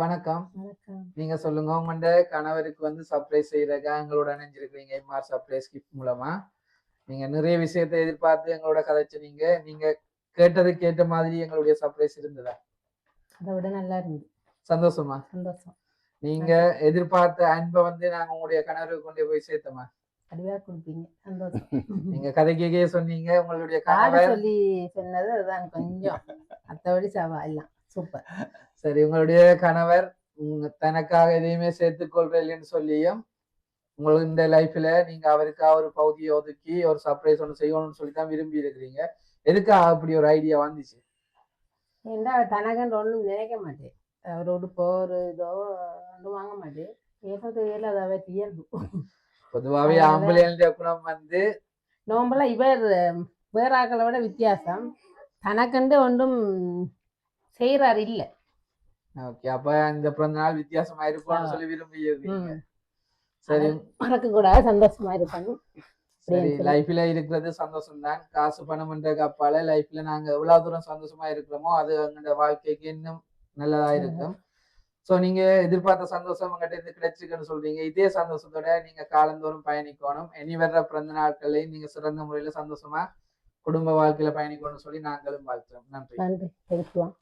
வணக்கம். நீங்க சொல்லுங்க உங்கள்ட கணவருக்கு வந்து சர்ப்ரைஸ் செய்யறக்கா எங்களோட இணைஞ்சிருக்கிறீங்க எம்ஆர் சர்ப்ரைஸ் கிஃப்ட் மூலமா? நீங்க நிறைய விஷயத்தை எதிர்பார்த்து எங்களோட கதைச்சினீங்க நீங்க கேட்டதுக்கு ஏற்ற மாதிரி எங்களுடைய சர்ப்ரைஸ் இருந்ததா? அதை விட நல்லா இருந்து சந்தோஷமா? சந்தோஷம். நீங்க எதிர்பார்த்த அன்பை வந்து நாங்க உங்களுடைய கணவருக்கு கொண்டு போய் சேர்த்தோமா? அடிவா கொடுப்பீங்க. சந்தோஷம். நீங்க கதை கேக்கே சொன்னீங்க. உங்களுடைய கணவர் சொல்லி சொன்னது அதுதான் கொஞ்சம். மற்றபடி சவா எல்லாம் சூப்பர். சரி உங்களுடைய கணவர் தனக்காக எதையுமே சேர்த்துக் கொள்றேன்னு சொல்லியும் உங்களுக்கு இந்த லைஃப்ல நீங்க அவருக்காக ஒரு பகுதியை ஒதுக்கி ஒரு சர்ப்ரைஸ் ஒன்று செய்யணும்னு சொல்லி தான் விரும்பி இருக்கிறீங்க. எதுக்காக அப்படி ஒரு ஐடியா வந்துச்சு? ஏண்டா தனகன்று ஒன்றும் நினைக்க மாட்டேன் ஒரு உடுப்போ ஒரு இதோ ஒன்றும் வாங்க மாட்டேன் ஏதாவது இயலாதாவே இயல்பு. பொதுவாகவே ஆம்பளைன்ற குணம் வந்து நோம்பெல்லாம் இவர் வேற ஆக்களை விட வித்தியாசம். தனக்கண்டு ஒன்றும் செய்கிறார் இல்லை. ஓகே அப்ப இந்த பிறந்த நாள் வித்தியாசமா இருக்கும்னு சொல்லி விரும்பி சரி. மறக்க கூடாது சந்தோஷமா இருக்கணும் சரி லைஃப்ல இருக்கிறது சந்தோஷம் தான் காசு பணம்ன்ற கப்பால லைஃப்ல நாங்க எவ்வளவு தூரம் சந்தோஷமா இருக்கிறோமோ அது எங்களோட வாழ்க்கைக்கு இன்னும் நல்லதா இருக்கும் சோ நீங்க எதிர்பார்த்த சந்தோஷம் உங்ககிட்ட இருந்து கிடைச்சிருக்குன்னு சொல்றீங்க. இதே சந்தோஷத்தோட நீங்க காலந்தோறும் பயணிக்கணும். இனி வர்ற பிறந்த நாட்களையும் நீங்க சிறந்த முறையில சந்தோஷமா குடும்ப வாழ்க்கையில பயணிக்கணும்னு சொல்லி நாங்களும் வாழ்த்துறோம். நன்றி. நன்றி.